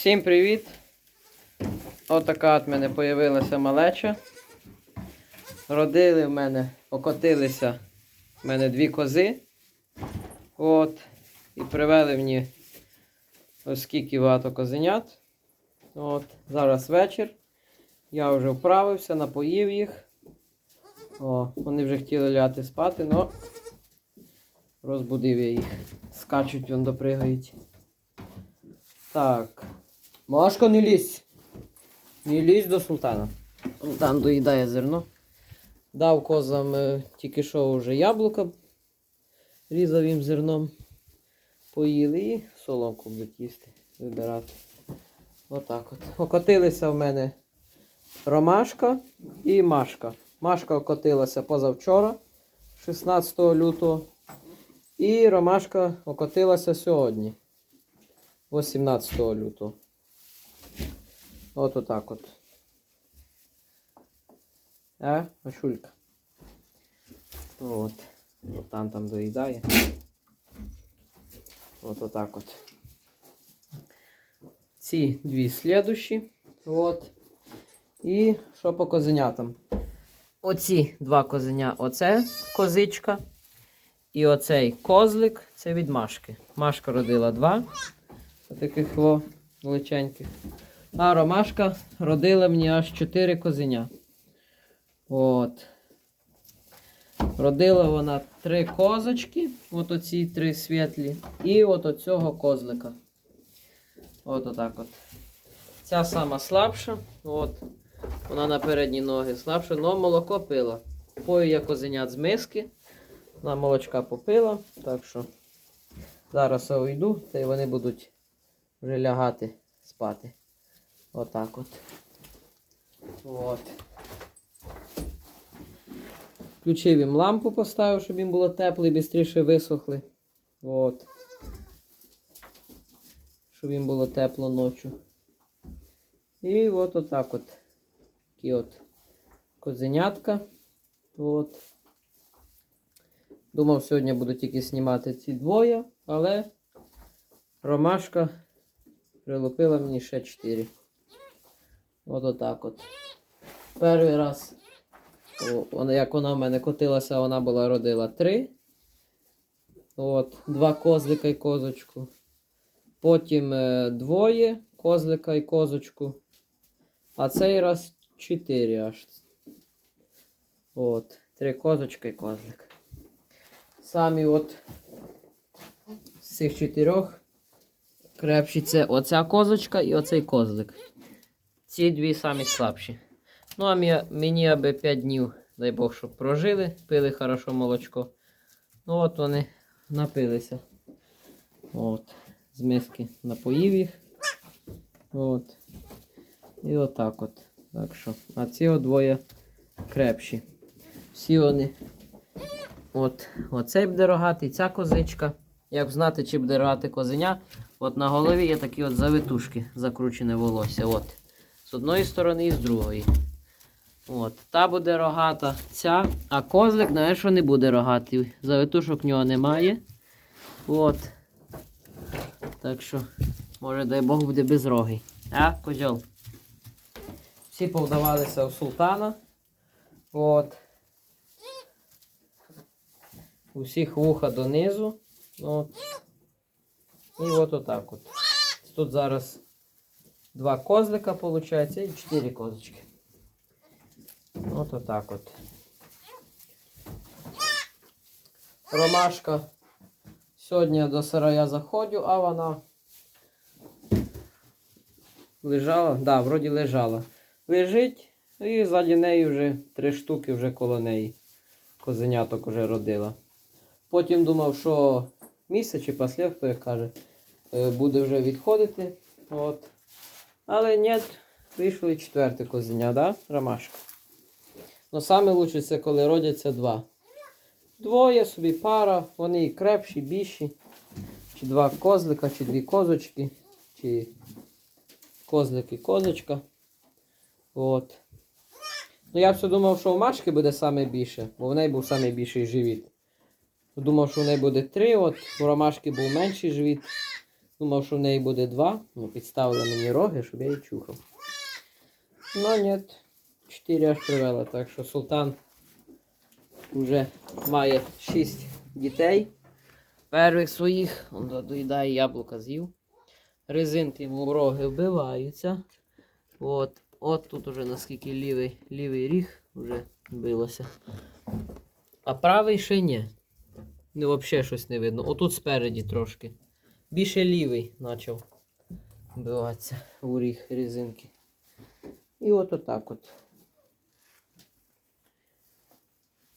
Всім привіт! Отака от в мене появилася малеча. Родили в мене, окотилися в мене дві кози. От. І привели мені ось скільки багато козенят. От. Зараз вечір. Я вже вправився, напоїв їх. О, вони вже хотіли ляти спати, але розбудив я їх. Скачуть, вон допригають. Так. Машко, не лізь. Не лізь до султана. Султан доїдає зерно. Дав козам е, тільки що вже яблука. Різав їм зерном. Поїли і соломку будуть їсти, вибирати. Отак от. Окотилися в мене ромашка і машка. Машка окотилася позавчора, 16 лютого. І ромашка окотилася сьогодні. 18 лютого. От отак от. А, Машулька. От там там доїдає. От отак от. Ці дві слідущі. От. І що по козенятам? Оці два козеня. Оце козичка. І оцей козлик це від Машки. Машка родила два таких величеньких. А ромашка родила мені аж 4 козеня. От. Родила вона три козочки, от оці три світлі, і от оцього козлика. От отак от. Ця сама слабша, от. Вона на передні ноги слабша, але молоко пила. Пою я козенят з миски. Вона молочка попила, так що зараз я уйду, та й вони будуть вже лягати спати. Отак от. От. Включив їм лампу, поставив, щоб їм було тепло і швидше висохли. От. Щоб їм було тепло ночі. І от отак от. Такі от козенятка. От. Думав, сьогодні буду тільки знімати ці двоє, але ромашка прилупила мені ще 4. От отак от. Перший раз, як вона в мене котилася, вона була родила 3. От, два козлика і козочку. Потім е, двоє козлика і козочку. А цей раз 4 аж. От, три козочка і козлик. Самі от з цих чотирьох крепші це оця козочка і оцей козлик. Ці дві самі слабші. Ну, а мені, аби 5 днів, дай Бог, щоб прожили, пили хорошо молочко. Ну от вони напилися. От, з миски напоїв їх. От. І отак от. Так що, а ці двоє крепші. Всі вони. От, оцей буде рогатий, ця козичка. Як знати, чи буде рогати козеня, от на голові є такі от завитушки, закручене волосся. От. З одної сторони і з другої. От. Та буде рогата, ця, а козлик, знаєш, що не буде рогатий. Завитушок в нього немає. От. Так що, може, дай Бог буде безрогий. А, козьол? Всі повдавалися у султана. От. Усіх вуха донизу. От. І от отак от. Тут зараз два козлика виходить і чотири козочки. От отак от. Ромашка. Сьогодні до сарая заходжу, а вона лежала, да, вроді лежала. Лежить і ззаді неї вже три штуки вже коло неї. Козеняток вже родила. Потім думав, що місяць чи хто як каже, е, буде вже відходити. От. Але ні, вийшло четверте козеня, да, Ромашка? Ну саме лучше це коли родяться два. Двоє собі пара, вони і крепші, більші. Чи два козлика, чи дві козочки, чи козлик і козочка. От. Ну я все думав, що у Машки буде саме більше, бо в неї був саме більший живіт. Думав, що в неї буде три, от у Ромашки був менший живіт. Думав, що в неї буде два, ну підставила мені роги, щоб я її чухав. Ну ні, чотири аж привела, так що султан вже має шість дітей. Перших своїх, он доїдає яблука з'їв. Резинки йому роги вбиваються. От, от тут уже наскільки лівий, лівий ріг вже вбилося. А правий ще ні. Ну, взагалі щось не видно. Отут спереді трошки. Більше лівий почав вбиватися у ріг резинки. І от отак от.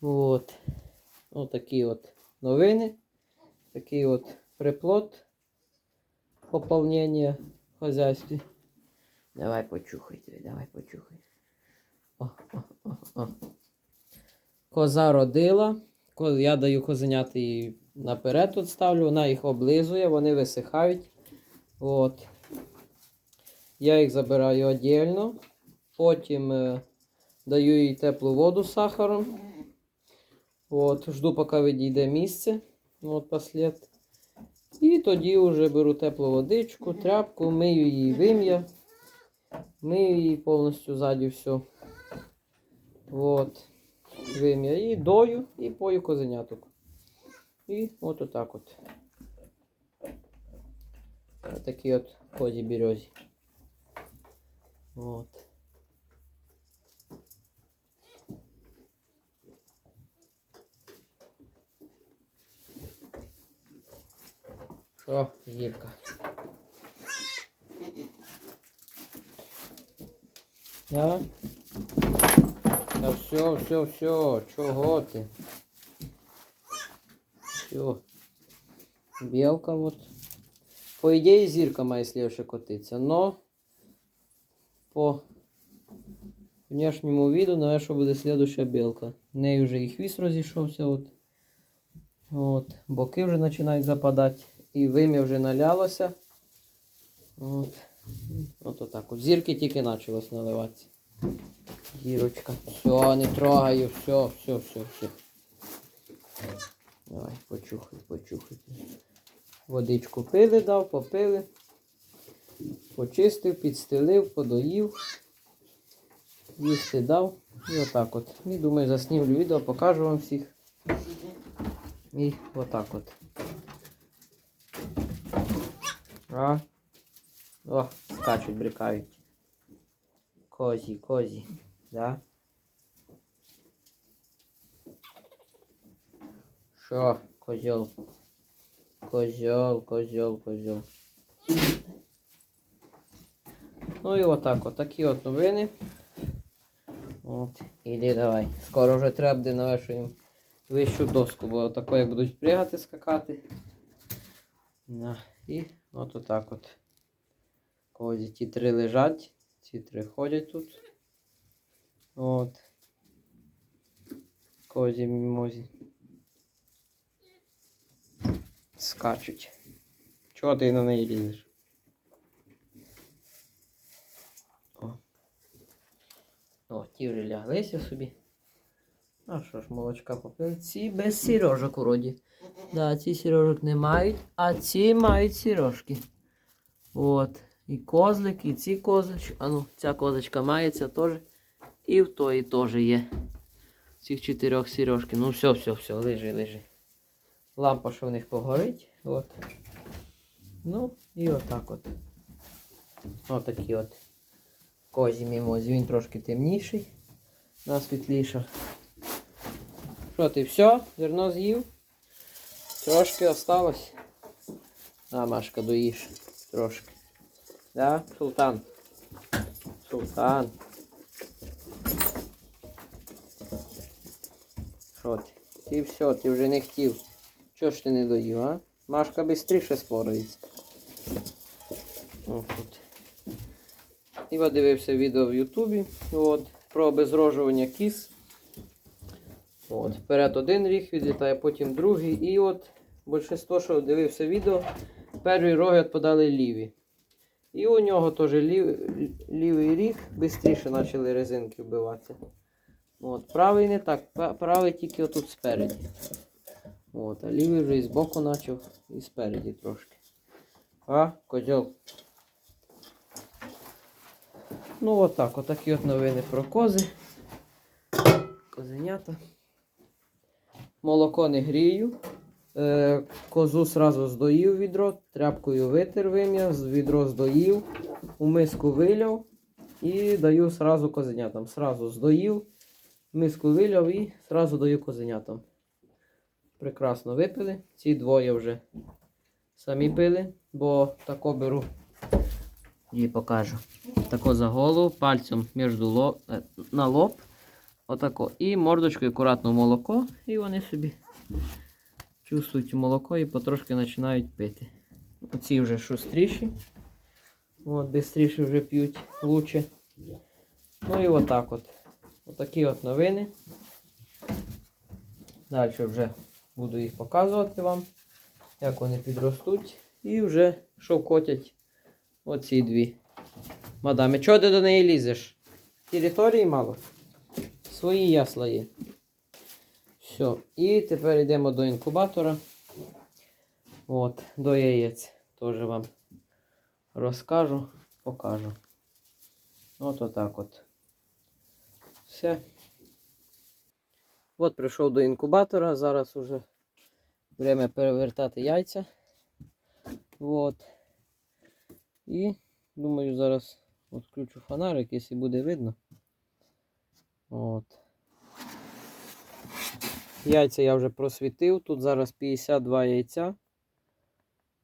От. Отакі от новини. Такий от приплод поповнення в хозяйстві. Давай почухай, тобі, давай почухай. О, о, о, о. Коза родила. Я даю козеняти їй наперед тут ставлю, вона їх облизує, вони висихають. От. Я їх забираю віддільно. Потім е, даю їй теплу воду з сахаром. От, жду, поки відійде місце. От послід. І тоді вже беру теплу водичку, тряпку, мию її вим'я. Мию її повністю ззаді все. От. Вим'я. І дою, і пою козеняток. І от отак от. Такі от козі березі. От. Що, Зірка? Да? Та все, все, все, чого ти? Все. Білка от. По ідеї зірка має слідше котитися, но по внешньому виду, наверное, що буде слідуща білка. В неї вже і хвіст розійшовся. От. От. Боки вже починають западати. І вим'я вже налялося. От. От отак. От. Зірки тільки почалось наливатися. Зірочка. Все, не трогаю, все, все, все, все. Давай, почухай, почухай. Водичку пили дав, попили. Почистив, підстелив, подоїв. Їсти дав. І отак от. І думаю, заснімлю відео, покажу вам всіх. І отак от. А? О, скачуть, брикають. Козі, козі. Да? Що, козьол? Козьол, козьол, козьол. Ну і отак, от такі от новини. От, іди давай. Скоро вже треба буде навешуємо вищу доску, бо отако як будуть пригати, скакати. На. І от отак от. Козі ті три лежать, ці три ходять тут. От. Козі мімозі. Скачуть. Чого ти на неї лізеш? О. О, ті вже ляглися собі. А що ж, молочка попили? Ці без сірожок уроді. Да, ці сірожок не мають, а ці мають сірожки. От. І козлик, і ці козочки. А ну, ця козочка мається теж. І в тої теж є. Цих чотирьох сірожки. Ну все, все, все, лежи, лежи. Лампа, що в них погорить. От. Ну, і отак от. Отакі от. Козі мімозі. Він трошки темніший. На світліша. Що ти, все? Зерно з'їв? Трошки осталось. А, Машка, доїш. Трошки. Да, Султан? Султан. Що ти? Ти все, ти вже не хотів. Чого ж ти не доїв, а? Машка швидше спорається. Тут. Дивився відео в Ютубі от, про обезрожування кіз. От, вперед один ріг відлітає, потім другий. І от більшість, що дивився відео, перші роги відпадали ліві. І у нього теж лів, лівий ріг швидше почали резинки вбиватися. От, правий не так, правий тільки отут спереді. От, а лівий вже і збоку почав, і спереді трошки. А, козьол. Ну, отак, отакі от новини про кози. Козенята. Молоко не грію. Е, козу сразу здоїв відро, тряпкою витер вим'я, відро здоїв, у миску виляв і даю сразу козенятам. Сразу здоїв, миску виляв і сразу даю козенятам. Прекрасно випили. Ці двоє вже самі пили, бо тако беру. Їй покажу. Тако за голову, пальцем між лоб, е, на лоб. Отако. І мордочкою акуратно молоко, і вони собі чувствують молоко і потрошки починають пити. Оці вже шустріші. От, бистріше вже п'ють лучше. Ну і отак от. Отакі от новини. Далі вже буду їх показувати вам, як вони підростуть. І вже шовкотять оці дві. Мадаме, чого ти до неї лізеш? Території мало. Свої ясла є. Все. І тепер йдемо до інкубатора. От, до яєць. Теж вам розкажу, покажу. От отак от. Все. От прийшов до інкубатора. Зараз уже время перевертати яйця. От. І думаю, зараз відключу фонарик, якщо буде видно. От. Яйця я вже просвітив. Тут зараз 52 яйця.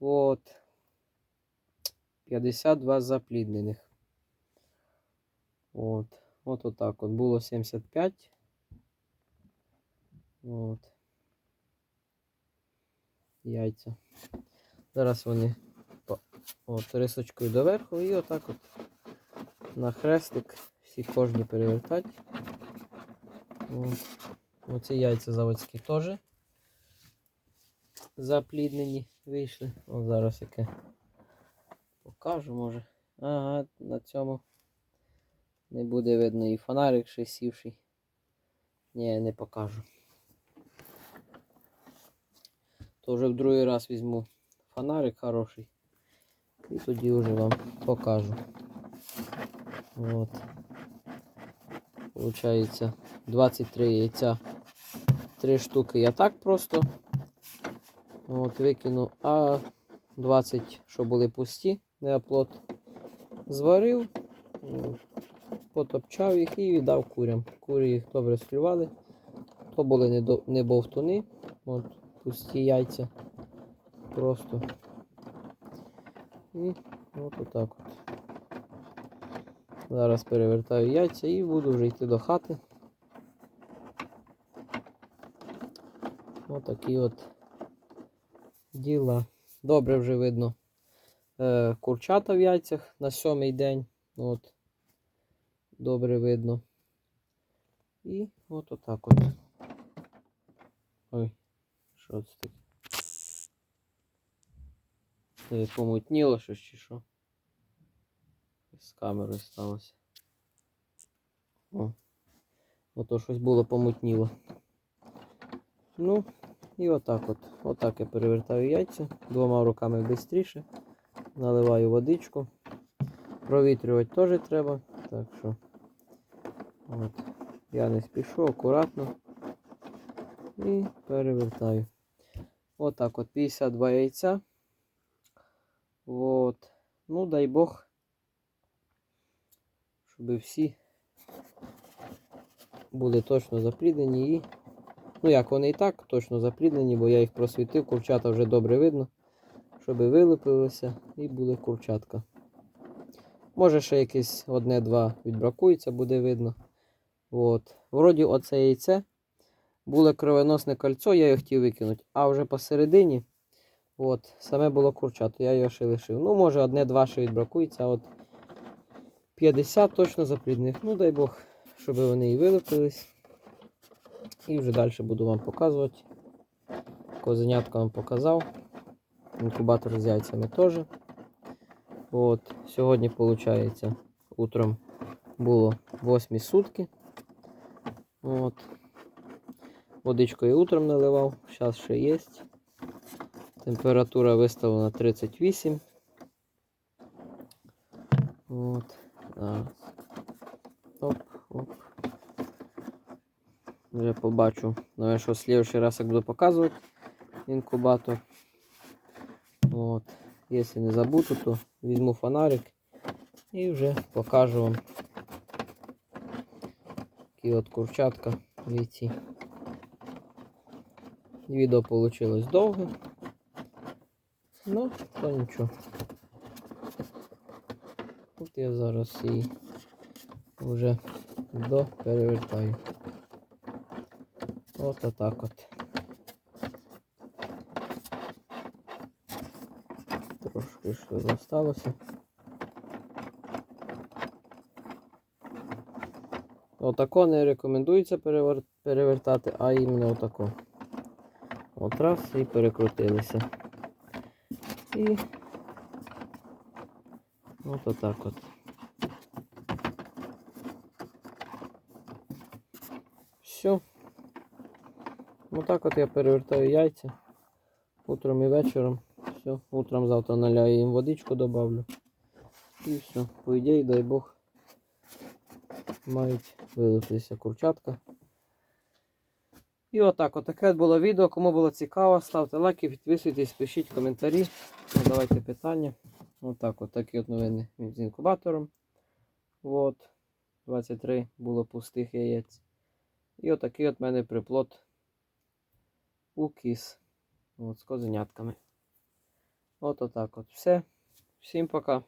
От. 52 запліднених. От. От отак от. Було 75. От. Яйця. Зараз вони от, рисочкою доверху і отак от на хрестик всі кожні перевертати. Оці яйця заводські теж запліднені вийшли. О, зараз яке покажу, може. Ага, на цьому не буде видно і фонарик ще сівший. Ні, не покажу. То вже в другий раз візьму фонарик хороший. І тоді вже вам покажу. От. Получається 23 яйця. 3 штуки я так просто от, викину, а 20, що були пусті, неоплот, зварив, потопчав їх і віддав курям. Курі їх добре склювали. То були не, до- не бовтуни, от, пусті яйця. Просто. І от отак от. Зараз перевертаю яйця і буду вже йти до хати. Отакі от діла. Добре вже видно е, курчата в яйцях на сьомий день. От. Добре видно. І от отак от. Що це таке? Е, Помутніло щось чи що? З камерою сталося. О. Ото щось було помутніло. Ну, і отак от. Отак я перевертаю яйця двома руками швидше. Наливаю водичку. Провітрювати теж треба. Так що от. я не спішу, акуратно. І перевертаю. Отак от 52 яйця. От. Ну, дай Бог, щоб всі були точно запліднені і Ну як, вони і так точно запліднені, бо я їх просвітив, курчата вже добре видно, щоб вилупилися і були курчатка. Може ще якесь одне-два відбракується, буде видно. От. Вроді оце яйце було кровоносне кольцо, я його хотів викинути, а вже посередині от, саме було курчато, я його ще лишив. Ну, може, одне-два ще відбракується, а от 50 точно заплідних. Ну, дай Бог, щоб вони і вилупились. І вже далі буду вам показувати. Козенятка вам показав. Інкубатор з яйцями теж. От, сьогодні, виходить, утром було 8 сутки. От. Водичкою утром наливав, зараз ще є. Температура виставлена 38. От. Зараз. Оп, оп. Вже побачу. Навіть що в слідчий раз як буду показувати інкубатор. От. Якщо не забуду, то візьму фонарик і вже покажу вам. Такі от курчатка війці. Відео вийшло довге. Ну, то нічого. Тут я зараз її вже доперевертаю. От отак от. Трошки що залишилося. Отако не рекомендується перевертати, а іменно отако. От раз і перекрутилися. І от отак от. Все. Отак от я перевертаю яйця. Утром і вечором. Все. Утром завтра наляю їм водичку добавлю. І все. По ідеї, дай Бог, мають вилитися курчатка. І отак, отаке було відео. Кому було цікаво, ставте лайки, підписуйтесь, пишіть коментарі, задавайте питання. Отак, от такі от новини з інкубатором. От. 23 було пустих яєць. І отакий от мене приплод у кіс. От, з козенятками. От отак от. Все. Всім пока.